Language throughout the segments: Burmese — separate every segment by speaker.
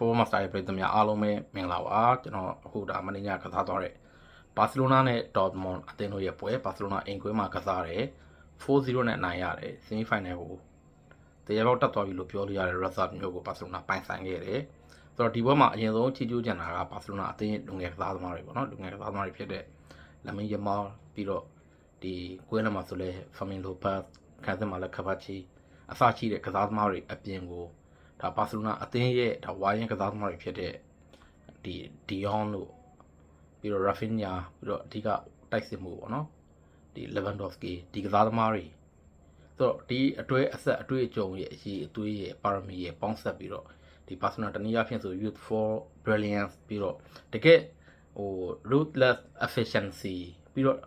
Speaker 1: Football Master ရဲ့ပြည်သူများအားလုံးပဲမင်္ဂလာပါကျွန်တော်အခုဒါမနေ့ညကစားသွားတဲ့ဘာစီလိုနာနဲ့ Dortmund အသင်းတို့ရဲ့ပွဲဘာစီလိုနာအိမ်ကွင်းမှာကစားတယ်4-0နဲ့နိုင်ရတယ်ဆီမီဖိုင်နယ်ကိုတရားပေါက်တက်သွားပြီလို့ပြောလို့ရတယ် result မျိုးကိုဘာစီလိုနာပိုင်ဆိုင်ခဲ့တယ်ဆိုတော့ဒီဘက်မှာအရင်ဆုံးချီးကျူးကြံတာကဘာစီလိုနာအသင်းလူငယ်ကစားသမားတွေပေါ့နော်လူငယ်ကစားသမားတွေဖြစ်တဲ့လမင်းယမာပြီးတော့ဒီကွင်းထဲမှာဆိုလဲဖာမင်လိုပတ်ခံစမှာလည်းခပတ်ချီအစရှိတဲ့ကစားသမားတွေအပြင်ကို ဒါဘာစီလိုနာအသင်းရဲ့ဒါဝိုင်းရင်ကစားသမားတွေဖြစ်တဲ့ဒီဒီယွန်တို့ပြီးတော့ရာဖင်ညာပြီးတော့အဓိကတိုက်စစ်မှုပေါ့နော်ဒီလေဗန်ဒေါ့စကီဒီကစားသမားတွေဆိုတော့ဒီအတွဲအဆက်အတွေ့အကြုံရဲ့အရေးအသွေးရဲ့ပါရမီရဲ့ပေါင်းဆက်ပြီးတော့ဒီဘာစီလိုနာတနည်းအားဖြင့်ဆို youth for brilliance ပြီးတော့တကယ်ဟို ruthless efficiency ပြီးတော့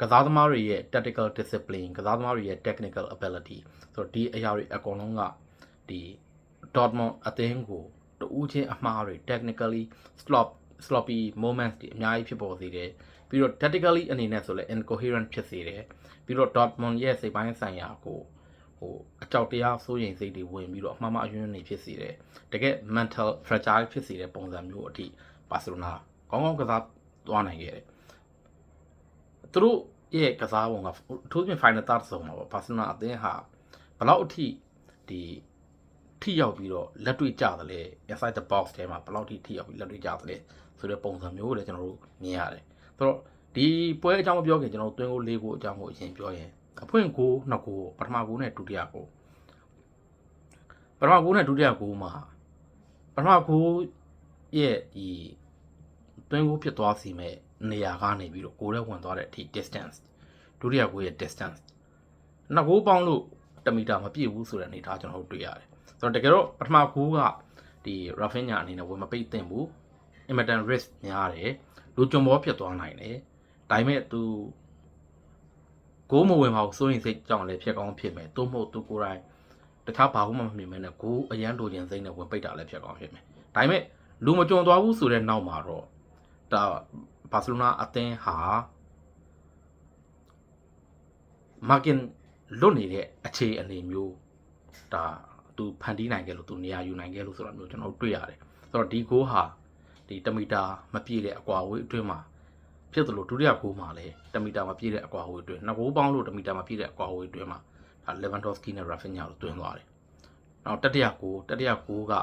Speaker 1: ကစားသမားတွေရဲ့ tactical discipline ကစားသမားတွေရဲ့ technical ability ဆိုတော့ဒီအရာတွေအကုန်လုံးကဒီ Dortmund အသင်းကိုတူးချင်းအမှားတွေ technically slop sloppy moments တွေအများကြီးဖြစ်ပေါ်စေတယ်ပြီးတော့ tactically အနေနဲ့ဆိုလည်း incoherent ဖြစ်စေတယ်ပြီးတော့ Dortmund ရဲ့စိတ်ပိုင်းဆိုင်ရာကိုဟိုအကြောက်တရားစိုးရိမ်စိတ်တွေဝင်ပြီးတော့အမှားမှားအယွင်းနေဖြစ်စေတယ်တကယ် mental fragile ဖြစ်စေတဲ့ပုံစံမျိုးအထိဘာစီလိုနာကောင်းကောင်းကစားသွားနိုင်ခဲ့တယ်သူတို့ရဲ့ကစားပုံကအထူးသဖြင့် final third ဆုံးမှာပေါ့ဘာစီလိုနာအသင်းဟာဘယ်လောက်အထိဒီ ထိရောက်ပြီးတော့လက်တွေ့ကြတယ်လေ inside the box ထဲမှာဘယ်လောက်ထိထိရောက်ပြီးလက်တွေ့ကြတယ်လေဆိုတဲ့ပုံစံမျိုးကိုလည်းကျွန်တော်တို့မြင်ရတယ်ဆိုတော့ဒီပွဲအကြောင်းမပြောခင်ကျွန်တော်တို့တွင်းကို၄ကိုအကြောင်းကိုအရင်ပြောရင်အဖွင့်ကိုနှစ်ကိုပထမကိုနဲ့ဒုတိယကိုပထမကိုနဲ့ဒုတိယကိုမှာပထမကိုရဲ့ဒီတွင်းကိုဖြစ်သွားစီမဲ့နေရာကနေပြီးတော့ကိုရဲဝင်သွားတဲ့အထိ distance ဒုတိယကိုရဲ့ distance နှစ်ကိုပေါင်းလို့တမီတာမပြည့်ဘူးဆိုတဲ့အနေအထားကျွန်တော်တို့တွေ့ရတယ် ဆိုတော့တကယ်တော့ပထမကူကဒီ Rafinha အနေနဲ့ဝင်မပိတ်သင့်ဘူး Emerton risk များတယ်လူကြုံဘောဖြစ်သွားနိုင်တယ်ဒါပေမဲ့ तू ကိုမဝင်ပါဘူးစိုးရင်စိတ်ကြောင့်လည်းဖြစ်ကောင်းဖြစ်မယ်သို့မဟုတ် तू ကိုယ်တိုင်တခြားဘာမှမမြင်မဲနဲ့ကိုအရန်လိုချင်စိတ်နဲ့ဝင်ပိတ်တာလည်းဖြစ်ကောင်းဖြစ်မယ်ဒါပေမဲ့လူမကြုံသွားဘူးဆိုတဲ့နောက်မှာတော့ဒါဘာစီလိုနာအသင်းဟာမာကင်လွတ်နေတဲ့အခြေအနေမျိုးဒါ သူဖန်တီးနိုင်ခဲ့လို့သူနေရာယူနိုင်ခဲ့လို့ဆိုတာမျိုးကျွန်တော်တို့တွေ့ရတယ်ဆိုတော့ဒီဂိုးဟာဒီတမီတာမပြည့်တဲ့အကွာအဝေးအတွင်းမှာဖြစ်သလိုဒုတိယဂိုးမှာလည်းတမီတာမပြည့်တဲ့အကွာအဝေးအတွင်းနှစ်ဂိုးပေါင်းလို့တမီတာမပြည့်တဲ့အကွာအဝေးအတွင်းမှာဒါ Lewandowski နဲ့ Rafinha တို့တွင်းသွားတယ်နောက်တတိယဂိုးတတိယဂိုးက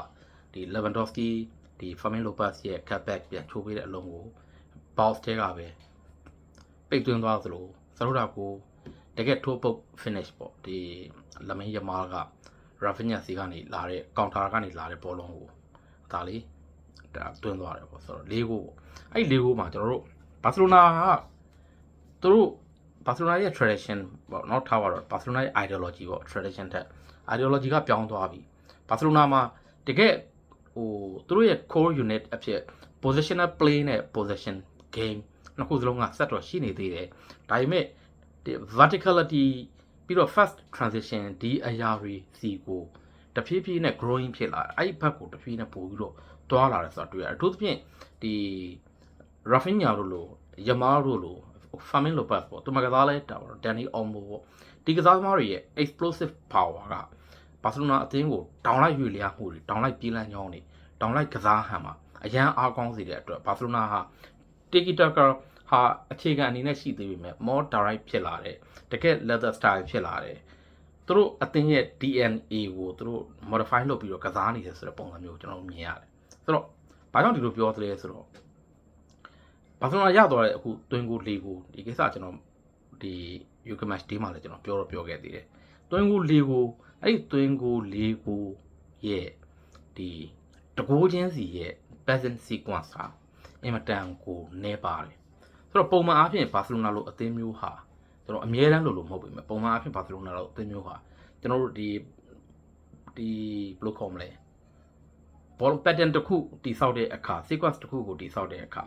Speaker 1: ဒီ Lewandowski ဒီ Fermin Lopez ရဲ့ cutback ပြန်ချိုးပေးတဲ့အလုံးကို box ထဲကပဲပိတ်သွင်းသွားသလိုသရုပ်တာကိုတကယ်ထိုးပုတ် finish ပေါ့ဒီလမင်းယမားက Rafinha စီကနေလာတဲ့ counter ကနေလာတဲ့ဘောလုံးကိုဒါလေးဒါတွင်းသွားတယ်ပေါ့ဆိုတော့၄ဂိုးပေါ့အဲ့၄ဂိုးမှာကျွန်တော်တို့ Barcelona ကသူတို့ Barcelona ရဲ့ tradition ပေါ့နော်ထားပါတော့ Barcelona ရဲ့ ideology ပေါ့ tradition ထက် ideology ကပြောင်းသွားပြီ Barcelona မှာတကယ်ဟိုသူတို့ရဲ့ core unit အဖြစ် positional play နဲ့ possession game နှစ်ခုစလုံးကဆက်တော့ရှိနေသေးတယ်ဒါပေမဲ့ verticality ပြီးတော့ fast transition ဒီအရာတွေစီကိုတဖြည်းဖြည်းနဲ့ growing ဖြစ်လာတယ်အဲ့ဒီဘက်ကိုတဖြည်းနဲ့ပို့ပြီးတော့တွားလာတယ်ဆိုတာတွေ့ရတယ်အထူးသဖြင့်ဒီ Rafinha တို့လို Yamal တို့လို Fermin Lopez ပေါ့သူမကစားလဲတာပေါ့ Danny Olmo ပေါ့ဒီကစားသမားတွေရဲ့ explosive power ကဘာစီလိုနာအသင်းကိုတောင်လိုက်ရွေလျားမှုတွေတောင်လိုက်ပြေးလန်းကြောင်းတွေတောင်လိုက်ကစားဟန်မှာအရန်အားကောင်းစေတဲ့အတွက်ဘာစီလိုနာဟာ Tiki Taka ဟာအခြေခံအနေနဲ့ရှိသေးပေမဲ့ more direct ဖြစ်လာတယ် တကယ် leather style ဖြစ်လာတယ်သူတို့အသင်းရဲ့ DNA ကိုသူတို့ modify လုပ်ပြီးတော့ကစားနေတယ်ဆိုတဲ့ပုံစံမျိုးကျွန်တော်တို့မြင်ရတယ်ဆိုတော့ဘာကြောင့်ဒီလိုပြောသလဲဆိုတော့ဘာလို့ရသွားတဲ့အခုတွင်းကိုလေးကိုဒီကိစ္စကျွန်တော်ဒီ Yuki Match ဒီမှာလည်းကျွန်တော်ပြောတော့ပြောခဲ့သေးတယ်တွင်းကိုလေးကိုအဲ့ဒီတွင်းကိုလေးကိုရဲ့ဒီတကိုးချင်းစီရဲ့ present sequence ဟာအင်မတန်ကိုနေပါတယ်ဆိုတော့ပုံမှန်အားဖြင့်ဘာစီလိုနာလိုအသင်းမျိုးဟာ ကျွန်တော်အမြဲတမ်းလို့လို့မဟုတ်ပေမဲ့ပုံမှန်အားဖြင့်ဘာစီလိုနာလိုအသင်းမျိုးဟာကျွန်တော်တို့ဒီဒီဘယ်လိုခေါ်မလဲ ball pattern တစ်ခုတိဆောက်တဲ့အခါ sequence တစ်ခုကိုတိဆောက်တဲ့အခါ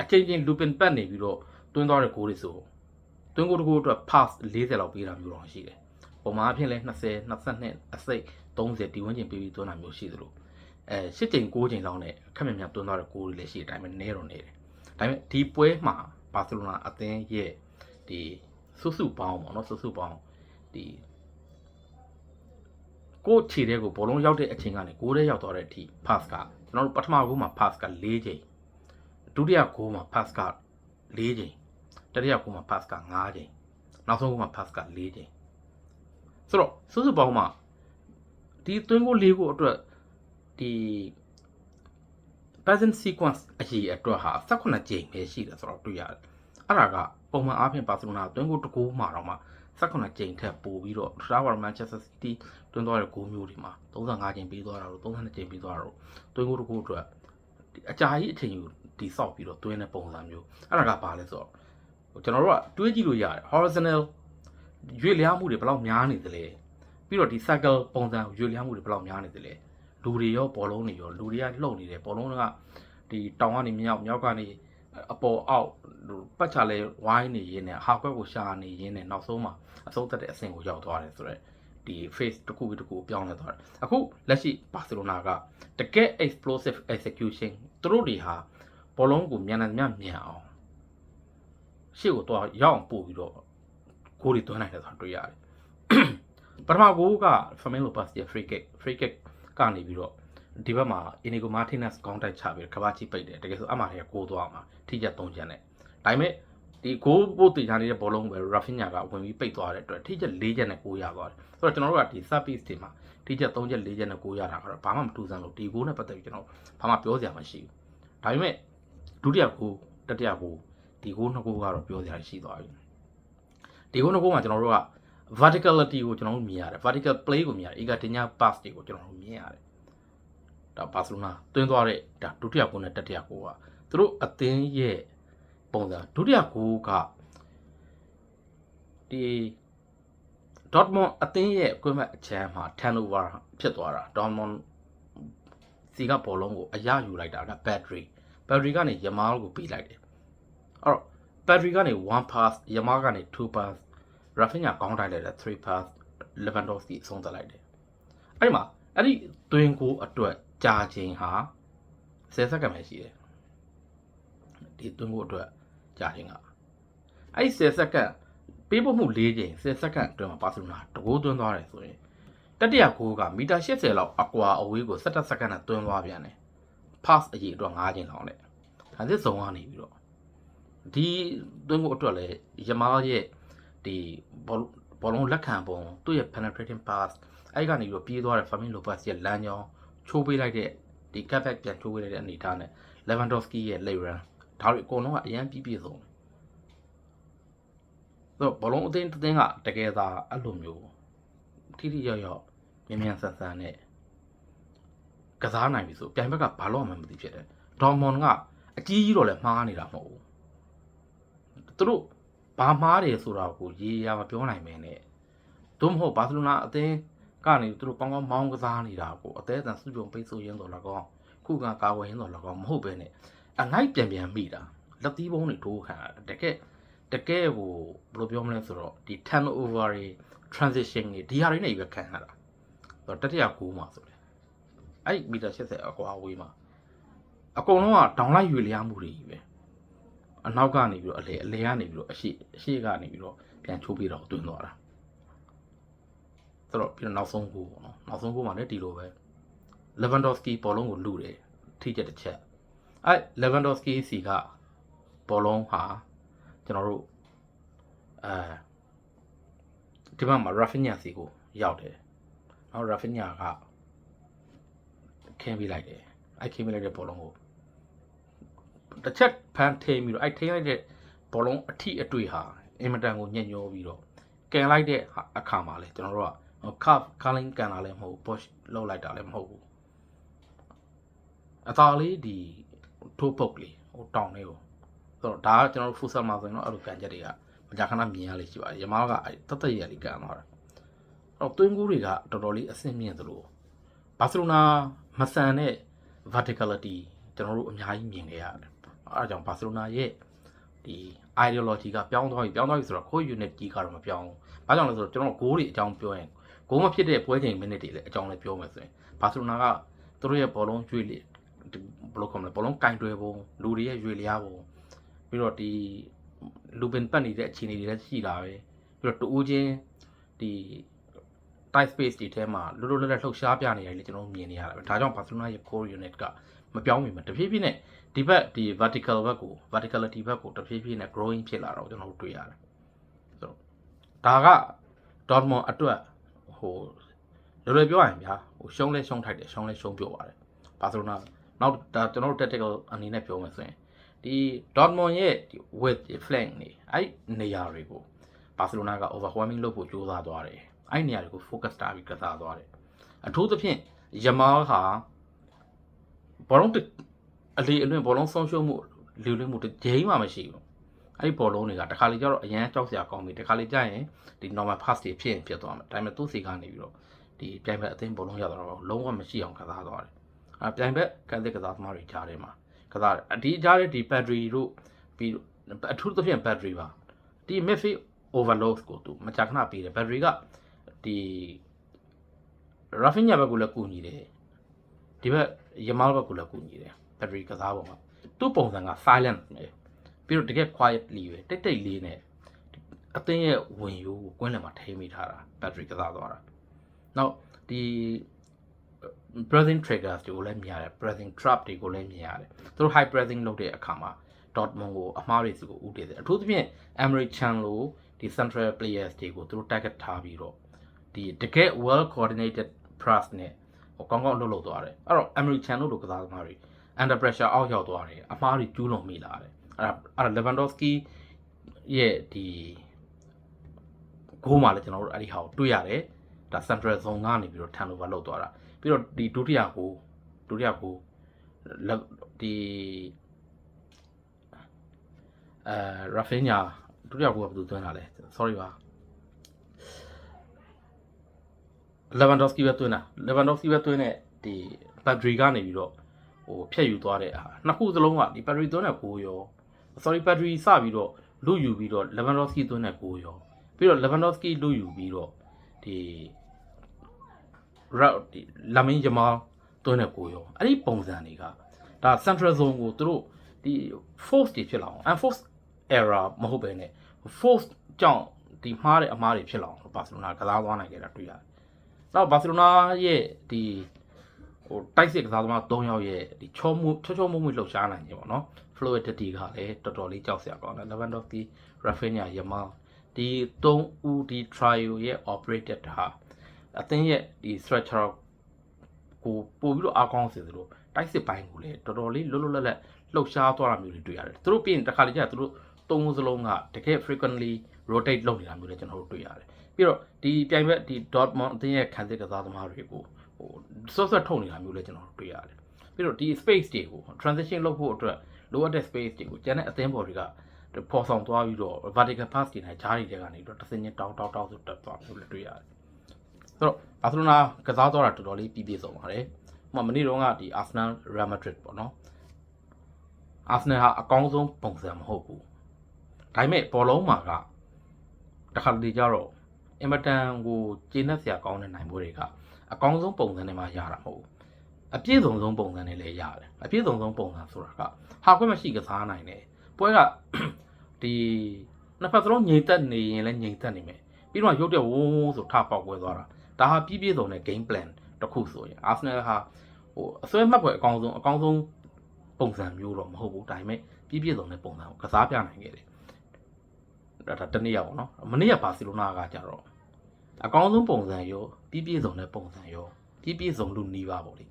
Speaker 1: အချိန်ချင်း looping pad နေပြီးတော့တွင်းသွားတဲ့ဂိုးတွေဆိုတွင်းဂိုးတစ်ခုအတွက် pass 40လောက်ပေးတာမျိုးတော့ရှိတယ်ပုံမှန်အားဖြင့်လဲ20 22အစိတ်30ဒီဝန်းကျင်ပေးပြီးသွင်းတာမျိုးရှိသလိုအဲ၈ချိန်9ချိန်လောက်နဲ့ခက်မြမြသွင်းသွားတဲ့ဂိုးတွေလည်းရှိတယ်ဒါပေမဲ့နဲတော့နေတယ်ဒါပေမဲ့ဒီပွဲမှာဘာစီလိုနာအသင်းရဲ့ဒီ စုစုပေါင်းပေါ့နော်စုစုပေါင်းဒီကိုယ့်ခြေတဲ့ကိုဘောလုံးရောက်တဲ့အချိန်ကနေဂိုးထဲရောက်သွားတဲ့အထိ pass ကကျွန်တော်တို့ပထမဂိုးမှာ pass က၄ချိန်ဒုတိယဂိုးမှာ pass က၄ချိန်တတိယဂိုးမှာ pass က၅ချိန်နောက်ဆုံးဂိုးမှာ pass က၄ချိန်ဆိုတော့စုစုပေါင်းမှာဒီသွင်းဂိုး၄ဂိုးအတွက်ဒီ present sequence အရေးအတွက်ဟာ18ကြိမ်ပဲရှိတယ်ဆိုတော့တွေ့ရတယ်အဲ့ဒါက ပုံမှန်အားဖြင့်ဘာစီလိုနာသွင်းဂိုးတစ်ဂိုးမှာတော့မှ18ကြိမ်ထက်ပိုပြီးတော့တခြားဘာမှ Manchester City တွင်းသွားတဲ့ဂိုးမျိုးတွေမှာ35ကြိမ်ပြီးသွားတာတို့32ကြိမ်ပြီးသွားတာတို့တွင်းဂိုးတစ်ဂိုးအတွက်ဒီအကြာကြီးအချိန်ယူဒီဆောက်ပြီးတော့တွင်းတဲ့ပုံစံမျိုးအဲ့ဒါကဘာလဲဆိုတော့ဟိုကျွန်တော်တို့ကတွေးကြည့်လို့ရတယ် horizontal ရွေ့လျားမှုတွေဘယ်လောက်များနေသလဲပြီးတော့ဒီ circle ပုံစံရွေ့လျားမှုတွေဘယ်လောက်များနေသလဲလူတွေရောဘောလုံးတွေရောလူတွေကလှုပ်နေတယ်ဘောလုံးကဒီတောင်ကနေမြောက်မြောက်ကနေ အပေါ်အောက်ဟိုပတ်ချလဲဝိုင်းနေရင်းနဲ့ဟာကွက်ကိုရှာနေရင်းနဲ့နောက်ဆုံးမှာအဆုံးသက်တဲ့အဆင့်ကိုရောက်သွားတယ်ဆိုတော့ဒီ face တစ်ခုပြီးတစ်ခုပြောင်းလဲသွားတယ်အခုလက်ရှိဘာစီလိုနာကတကယ် explosive execution သူတို့တွေဟာဘောလုံးကိုမြန်မြန်မြန်မြန်အောင်ရှေ့ကိုတော့ရောက်အောင်ပို့ပြီးတော့ကိုယ်တွေသွင်းနိုင်တယ်ဆိုတာတွေ့ရတယ်ပထမဂိုးက Firmino Pass ရဲ့ free kick free kick ကနေပြီးတော့ ဒီဘက်မှာ Inigo Martinez ကောင်းတိုက်ချပြီးကဘာချီပိတ်တယ်တကယ်ဆိုအမှတွေကကိုးသွားမှာထိချက်၃ချက်နဲ့ဒါပေမဲ့ဒီဂိုးပို့တည်ထားနေတဲ့ဘောလုံးပဲ Rafinha ကဝင်ပြီးပိတ်သွားတဲ့အတွက်ထိချက်၄ချက်နဲ့ကိုးရသွားတယ်ဆိုတော့ကျွန်တော်တို့ကဒီ sub piece တွေမှာထိချက်၃ချက်၄ချက်နဲ့ကိုးရတာကတော့ဘာမှမတူဆန်းလို့ဒီဂိုးနဲ့ပတ်သက်ပြီးကျွန်တော်ဘာမှပြောစရာမရှိဘူးဒါပေမဲ့ဒုတိယဂိုးတတိယဂိုးဒီဂိုးနှစ်ဂိုးကတော့ပြောစရာရှိသွားပြီဒီဂိုးနှစ်ဂိုးမှာကျွန်တော်တို့က verticality ကိုကျွန်တော်တို့မြင်ရတယ် vertical play ကိုမြင်ရတယ် Igatinha pass တွေကိုကျွန်တော်တို့မြင်ရတယ် ဒါဘာစီလိုနာတွင်းသွားတဲ့ဒါဒုတိယဂိုးနဲ့တတိယဂိုးကသူတို့အသင်းရဲ့ပုံစံဒုတိယဂိုးကဒီ Dortmund အသင်းရဲ့အကွင်းမဲ့အချမ်းမှာ turnover ဖြစ်သွားတာ Dortmund စီကဘောလုံးကိုအရယူလိုက်တာက battery battery ကနေ Yamal ကိုပေးလိုက်တယ်အဲ့တော့ battery ကနေ1 pass Yamal ကနေ2 pass Rafinha ကောင်းတိုက်လိုက်တဲ့3 pass Lewandowski အဆုံးသတ်လိုက်တယ်အဲ့ဒီမှာအဲ့ဒီသွင်းကိုအတွက် ကြာချိန်ဟာ10စက္ကန့်ပဲရှိတယ်ဒီသွင်းကိုအတွက်ကြာချိန်ကအဲ့ဒီ10စက္ကန့်ပေးပို့မှု၄ချိန်10စက္ကန့်အတွင်းမှာပါစလိုနာတကိုးသွင်းသွားတယ်ဆိုရင်တတိယဂိုးကမီတာ80လောက်အကွာအဝေးကို17စက္ကန့်နဲ့သွင်းသွားပြန်တယ် pass အရေးအတွက်5ချိန်လောက်နဲ့ဒါသစ်စုံကနေပြီးတော့ဒီသွင်းကိုအတွက်လည်းယမားရဲ့ဒီဘောဘောလုံးလက်ခံပုံသူ့ရဲ့ penetrating pass အဲ့ကနေပြီးတော့ပြေးသွားတဲ့ Fermin Lopez ရဲ့လမ်းကြောင်း ချိုးပေးလိုက်တဲ့ဒီ cutback ပြန်ချိုးပေးလိုက်တဲ့အနေအထားနဲ့ Lewandowski ရဲ့ late run ဒါတွေအကုန်လုံးကအရန်ပြည့်ပြည့်စုံတယ်ဆိုတော့ဘောလုံးအသင်းတစ်သင်းကတကယ်သာအဲ့လိုမျိုးထိထိရောက်ရောက်မြန်မြန်ဆန်ဆန်နဲ့ကစားနိုင်ပြီဆိုပြိုင်ဘက်ကဘာလို့မှမသိဖြစ်တယ်ဒေါ်မွန်ကအကြီးကြီးတော့လည်းမှားနေတာမဟုတ်ဘူးသူတို့ဘာမှားတယ်ဆိုတာကိုရေရာမပြောနိုင်မင်းနဲ့သို့မဟုတ်ဘာစီလိုနာအသင်း ကနေသူတို့ကောင်းကောင်းမောင်းကစားနေတာကိုအသေးအံစုကြုံပိတ်ဆို့ရင်းတော့၎င်းခုခံကာဝယ်ရင်းတော့၎င်းမဟုတ်ပဲနဲ့အငိုက်ပြန်ပြန်မိတာလက်သီးပုံးတွေထိုးခံရတယ်တကယ်တကယ်ဟိုဘယ်လိုပြောမလဲဆိုတော့ဒီ turnover တွေ transition တွေဒီဟာတွေနဲ့ပဲခံရတာဆိုတော့တတိယကူမှာဆိုတယ်အဲ့မီတာ80အကွာဝေးမှာအကုန်လုံးကဒေါင်လိုက်ရွေလျားမှုတွေကြီးပဲအနောက်ကနေပြီးတော့အလေအလေကနေပြီးတော့အရှိအရှိကနေပြီးတော့ပြန်ချိုးပြီးတော့တွင်းသွားတာ ဆိုတော့ပြီးတော့နောက်ဆုံးကူပေါ့နော်နောက်ဆုံးကူမှာလည်းဒီလိုပဲ Lewandowski ဘောလုံးကိုလူတယ်ထိချက်တစ်ချက်အဲ Lewandowski စီကဘောလုံးဟာကျွန်တော်တို့အဲဒီဘက်မှာ Rafinha စီကိုရောက်တယ်နောက် Rafinha ကခင်းပေးလိုက်တယ်အဲခင်းပေးလိုက်တဲ့ဘောလုံးကိုတစ်ချက်ဖန်ထိန်ပြီးတော့အဲထိန်လိုက်တဲ့ဘောလုံးအထိအတွေ့ဟာအင်မတန်ကိုညံ့ညောပြီးတော့ကန်လိုက်တဲ့အခါမှာလေကျွန်တော်တို့က cup curling ကန်တာလည်းမဟုတ်ဘူး push လောက်လိုက်တာလည်းမဟုတ်ဘူးအသာလေးဒီထိုးပုတ်လေးဟိုတောင်လေးကိုဆိုတော့ဒါကကျွန်တော်တို့ futsal မှာဆိုရင်တော့အဲ့လိုကန်ချက်တွေကမကြာခဏမြင်ရလေရှိပါတယ်ရမားကအဲ့တတ်တရလေးကန်သွားတာအဲ့တော့သွင်းကူးတွေကတော်တော်လေးအဆင့်မြင့်သလိုဘာစီလိုနာမဆန်တဲ့ verticality ကျွန်တော်တို့အများကြီးမြင်ခဲ့ရတယ်အဲအကြောင်းဘာစီလိုနာရဲ့ဒီ ideology ကပြောင်းသွားပြီပြောင်းသွားပြီဆိုတော့ခိုး unit ကြီးကတော့မပြောင်းဘူး။ဘာကြောင့်လဲဆိုတော့ကျွန်တော်ဂိုးတွေအကြောင်းပြောရင် ဂိုးမဖြစ်တဲ့ပွဲချိန်မိနစ်တွေလည်းအကြောင်းလည်းပြောမယ်ဆိုရင်ဘာစီလိုနာကသူတို့ရဲ့ဘောလုံးရွေ့လေဘယ်လိုခေါ်မလဲဘောလုံးကင်တွယ်ပုံလူတွေရဲ့ရွေ့လျားပုံပြီးတော့ဒီလူပင်ပတ်နေတဲ့အခြေအနေတွေလည်းရှိတာပဲပြီးတော့တူဦးချင်းဒီတ tight space တွေထဲမှာလွတ်လွတ်လပ်လပ်လှုပ်ရှားပြနေရတယ်လေကျွန်တော်တို့မြင်နေရတာပဲဒါကြောင့် Barcelona ရဲ့ core unit ကမပြောင်းမိမှာတဖြည်းဖြည်းနဲ့ဒီဘက်ဒီ vertical ဘက်ကို verticality ဘက်ကိုတဖြည်းဖြည်းနဲ့ growing ဖြစ်လာတော့ကျွန်တော်တို့တွေ့ရတယ်ဆိုတော့ဒါက Dortmund အတွက် ဟိုလွယ်လွယ်ပြောရရင်ဗျာဟိုရှုံးလဲရှုံးထိုက်တယ်ရှုံးလဲရှုံးပြောပါတယ် Barcelona နောက်ဒါကျွန်တော်တို့ tactical အနေနဲ့ပြောမယ်ဆိုရင်ဒီ Dortmund ရဲ့ဒီ width ဒီ flank နေအဲ့နေရာတွေကိုဘာစီလိုနာက overwhelming လုပ်ဖို့ကြိုးစားသွားတယ်။အဲ့ဒီနေရာတွေကို focus ထားပြီးကစားသွားတယ်။အထူးသဖြင့်ယမားဟာဘောလုံးတစ်အလီအလွင့်ဘောလုံးဆုံးရှုံးမှုလူလွင့်မှုတစ်ကြိမ်မှမရှိဘူး။ အဲ့ဒီဘောလုံးတွေကတခါလေကျတော့အရန်ကြောက်စရာကောင်းပြီ။တခါလေကျရင်ဒီ normal pass တွေဖြစ်ရင်ဖြစ်သွားမှာ။ဒါပေမဲ့သူ့စီကနေပြီးတော့ဒီပြိုင်ဘက်အသင်းဘောလုံးရတော့လုံးဝမရှိအောင်ကစားသွားတယ်။အဲပြိုင်ဘက်ကန်စစ်ကစားသမားတွေကြားထဲမှာကစားတယ်။အဒီကြားတဲ့ဒီ battery တို့ပြီးအထူးသဖြင့် battery ပါဒီ midfield overload ကိုသူမကြာခဏပေးတယ် battery ကဒီ Rafinha ဘက်ကလည်းကူညီတယ်ဒီဘက် Yamal ဘက်ကလည်းကူညီတယ် battery ကစားပုံကသူ့ပုံစံက silent ပဲ ပြီးတော့တကယ် quietly ပဲတိတ်တိတ်လေးနဲ့အသင်းရဲ့ဝင်ရိုးကိုကွင်းလယ်မှာထိမိထားတာ battery ကစားသွားတာနောက်ဒီ pressing triggers တွေကိုလည်းမြင်ရတယ် pressing trap တွေကိုလည်းမြင်ရတယ်သူတို့ high pressing လုပ်တဲ့အခါမှာ Dortmund ကိုအမှားတွေစီကိုဥတည်တယ်အထူးသဖြင့် Emre Can လိုဒီ central players တွေကိုသူတို့ target ထားပြီးတော့ဒီတကယ် well coordinated press နဲ့ဟိုကောင်းကောင်းလုပ်လုပ်သွားတယ်အဲ့တော့ Emre Can တို့လိုကစားသမားတွေ under pressure အောက်ရောက်သွားတယ်အမှားတွေကျူးလွန်မိလာတယ် အဲ့ဒါအဲ့ဒါ Lewandowski ရဲ့ဒီဂိုးမှာလည်းကျွန်တော်တို့အဲ့ဒီဟာကိုတွေ့ရတယ်ဒါ central zone ကနေပြီးတော့ turnover လုပ်သွားတာပြီးတော့ဒီဒုတိယကိုဒုတိယကိုဒီအဲရာဖင်းညာဒုတိယကိုကဘယ်သူသွင်းတာလဲ sorry ပါ Lewandowski ပဲသွင်းတာ Lewandowski ပဲသွင်းတဲ့ဒီ battery ကနေပြီးတော့ဟိုဖြတ်ယူသွားတဲ့အာနှစ်ခုစလုံးကဒီ battery သွင်းတဲ့ကိုရော sorry battery စပြီးတော့လူယူပြီးတော့ Lewandowski သွင်းတဲ့ကိုရောပြီးတော့ Lewandowski လူယူပြီးတော့ဒီ route ဒီ Lamine Yamal သွင်းတဲ့ကိုရောအဲ့ဒီပုံစံတွေကဒါ central zone ကိုသူတို့ဒီ force တွေဖြစ်လာအောင် unforced error မဟုတ်ပဲね force ကြောင့်ဒီမှားတဲ့အမှားတွေဖြစ်လာအောင်ဘာစီလိုနာကစားသွားနိုင်ခဲ့တာတွေ့ရတယ်။နောက်ဘာစီလိုနာရဲ့ဒီဟိုတိုက်စစ်ကစားသမား၃ယောက်ရဲ့ဒီချောမှုချောချောမှုမှုလှုပ်ရှားနိုင်ခြင်းပေါ့နော် fluidity ကလည်းတော်တော်လေးကြောက်စရာကောင်းတယ် Lewandowski Rafinha Yamal ဒီ၃ဦးဒီ trial ရဲ့ operated ဟာအသင်းရဲ့ဒီ structural ကိုပို့ပြီးတော့အားကောင်းစေသလိုတိုက်စစ်ပိုင်းကိုလည်းတော်တော်လေးလွတ်လွတ်လပ်လပ်လှုပ်ရှားသွားတာမျိုးတွေတွေ့ရတယ်သူတို့ပြင်တစ်ခါလေကြာသူတို့သုံးခုစလုံးကတကယ် frequently rotate လုပ်နေတာမျိုးလည်းကျွန်တော်တို့တွေ့ရတယ်ပြီးတော့ဒီပြိုင်ဘက်ဒီ Dortmund အသင်းရဲ့ခံစစ်ကစားသမားတွေကိုဟိုဆော့ဆော့ထုတ်နေတာမျိုးလည်းကျွန်တော်တို့တွေ့ရတယ် ပြီးတော့ဒီ space တွေကို transition လုပ်ဖို့အတွက်လိုအပ်တဲ့ space တွေကိုကျန်တဲ့အသင်းပေါ်တွေကပေါ်ဆောင်သွားပြီးတော့ vertical pass တွေနဲ့ဂျားတွေထဲကနေတော့တစ်စင်းချင်းတောင်းတောင်းတောင်းဆိုတက်သွားမျိုးလည်းတွေ့ရတယ်ဆိုတော့ဘာစီလိုနာကစားသွားတာတော်တော်လေးပြည့်ပြည့်စုံပါတယ်။ဟိုမနေ့တုန်းကဒီ Arsenal Real Madrid ပေါ့နော်။ Arsenal ဟာအကောင်းဆုံးပုံစံမဟုတ်ဘူး။ဒါပေမဲ့ဘောလုံးမှာကတခါတလေကြတော့အင်မတန်ကိုကျေနပ်စရာကောင်းတဲ့နိုင်ပွဲတွေကအကောင်းဆုံးပုံစံနဲ့မှရတာမဟုတ်ဘူး။ အပြည့်စုံဆုံးပုံစံနဲ့လည်းရတယ်။အပြည့်စုံဆုံးပုံစံဆိုတာကဟာခွင့်မရှိကစားနိုင်တယ်။ပွဲကဒီနှစ်ဖက်စလုံးငြိမ်သက်နေရင်လည်းငြိမ်သက်နေမယ်။ပြီးတော့ရုပ်တဲ့ဝုန်းဝုန်းဆိုထပေါက်ပွဲသွားတာ။ဒါဟာပြည့်ပြည့်စုံတဲ့ game plan တစ်ခုဆိုရင် Arsenal ဟာဟိုအစွဲမှတ်ပွဲအကောင်းဆုံးအကောင်းဆုံးပုံစံမျိုးတော့မဟုတ်ဘူးဒါပေမဲ့ပြည့်ပြည့်စုံတဲ့ပုံစံကိုကစားပြနိုင်ခဲ့တယ်ဒါဒါတနေ့ရပါတော့မနေ့ကဘာစီလိုနာကကြတော့အကောင်းဆုံးပုံစံရောပြည့်ပြည့်စုံတဲ့ပုံစံရောပြည့်ပြည့်စုံလို့နှီးပါပေါ့လေ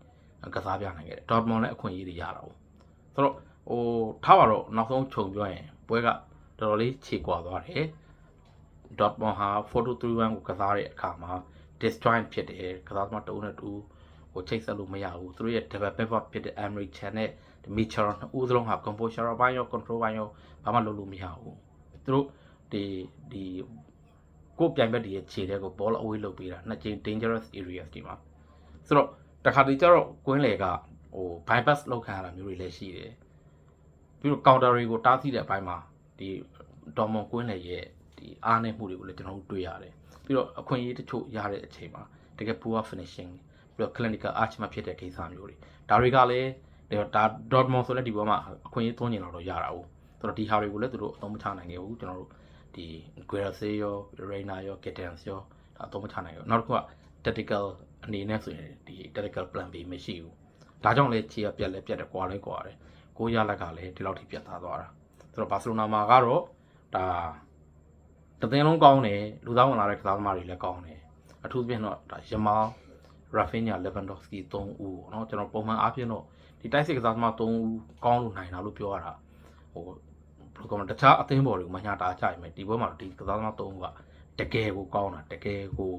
Speaker 1: ကစားပြနိုင်ခဲ့တယ် Dortmund လည်းအခွင့်အရေးတွေရတာပေါ့ဆိုတော့ဟိုထားပါတော့နောက်ဆုံးခြုံပြောရင်ပွဲကတော်တော်လေးခြေကွာသွားတယ် Dortmund ဟာ4-2-3-1ကိုကစားတဲ့အခါမှာ disjoint ဖြစ်တယ်ကစားသမားတဦးနဲ့တူဟိုချိတ်ဆက်လို့မရဘူးသူတို့ရဲ့ double pivot ဖြစ်တဲ့ Emery Chan နဲ့ Mitchell နှစ်ဦးစလုံးဟာ composure ဘိုင်းရော control ဘိုင်းရောဘာမှလုပ်လို့မရဘူးသူတို့ဒီဒီကိုပြိုင်ဘက်တွေရဲ့ခြေတဲ့ကို ball away လုပ်ပေးတာနှစ်ကြိမ် dangerous areas ဒီမှာဆိုတော့ တခါတလေကျတော့ကွင်းလေကဟို bypass လောက်ခံရတာမျိုးတွေလည်းရှိတယ်ပြီးတော့ counter တွေကိုတားဆီးတဲ့အပိုင်းမှာဒီ Dortmund ကွင်းလေရဲ့ဒီအားနည်းမှုတွေကိုလည်းကျွန်တော်တို့တွေ့ရတယ်ပြီးတော့အခွင့်အရေးတချို့ရတဲ့အချိန်မှာတကယ် poor finishing ပြီးတော့ clinical arch မှာဖြစ်တဲ့ကိစ္စမျိုးတွေဒါတွေကလည်းဒါ Dortmund ဆိုတဲ့ဒီဘောမှာအခွင့်အရေးသွင်းနေတော့ရတာဟုတ်ဆိုတော့ဒီဟာတွေကိုလည်းသူတို့အသုံးမချနိုင်ခဲ့ဘူးကျွန်တော်တို့ဒီ Guerrero ရော Reina ရော Gittens ရောဒါအသုံးမချနိုင်ဘူးနောက်တစ်ခုက tactical အနေနဲ့ဆိုရင်ဒီ tactical plan B မရှိဘူးဒါကြောင့်လဲခြေကပြက်လဲပြက်တယ်ကွာလဲကွာတယ်ကိုရလက်ကလည်းဒီလောက်ထိပြတ်သားသွားတာဆိုတော့ဘာစီလိုနာမှာကတော့ဒါတစ်သင်းလုံးကောင်းတယ်လူသားဝင်လာတဲ့ကစားသမားတွေလည်းကောင်းတယ်အထူးသဖြင့်တော့ဒါယမား Rafinha Lewandowski 3ဦးเนาะကျွန်တော်ပုံမှန်အားဖြင့်တော့ဒီတိုက်စစ်ကစားသမား3ဦးကောင်းလို့နိုင်တာလို့ပြောရတာဟိုဘယ်လိုကောမလဲတခြားအသင်းပေါ်တွေကမညာတာကြိုက်မယ်ဒီဘက်မှာတော့ဒီကစားသမား3ဦးကတကယ်ကိုကောင်းတာတကယ်ကို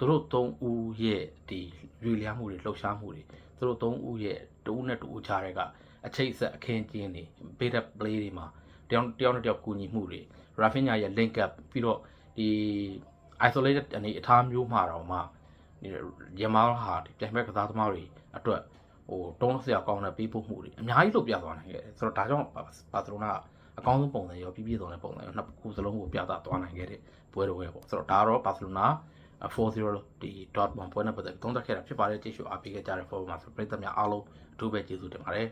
Speaker 1: သူတို့3ဦးရဲ့ဒီရွေလျားမှုတွေလှုပ်ရှားမှုတွေသူတို့3ဦးရဲ့တူးနဲ့တူးချားတွေကအချိတ်ဆက်အခင်းကျင်းတွေ bait up play တွေမှာတယောက်တယောက်နဲ့တယောက်ကူညီမှုတွေ Rafinha ရဲ့ link up ပြီးတော့ဒီ isolated အနေအထားမျိုးမှာတော့မှဒီရမားဟာဒီပြိုင်ဘက်ကစားသမားတွေအတွက်ဟိုတုံးစရာကောင်းတဲ့ပေးပို့မှုတွေအများကြီးလုပ်ပြသွားနိုင်ခဲ့တယ်ဆိုတော့ဒါကြောင့်ဘာစီလိုနာအကောင်းဆုံးပုံစံရောပြည့်ပြည့်စုံတဲ့ပုံစံရောနှစ်ခုစလုံးကိုပြသသွားနိုင်ခဲ့တဲ့ပွဲတော်ပဲပေါ့ဆိုတော့ဒါတော့ဘာစီလိုနာ 4-0ဒီ dot 1ပွဲနဲ့ပတ်သက်သုံးသပ်ခဲ့တာဖြစ်ပါတယ်ကြည့်ရှုအားပေးခဲ့ကြတဲ့ forward မှာဆိုပြည်သက်များအားလုံးအထူးပဲကျေးဇူးတင်ပါတယ်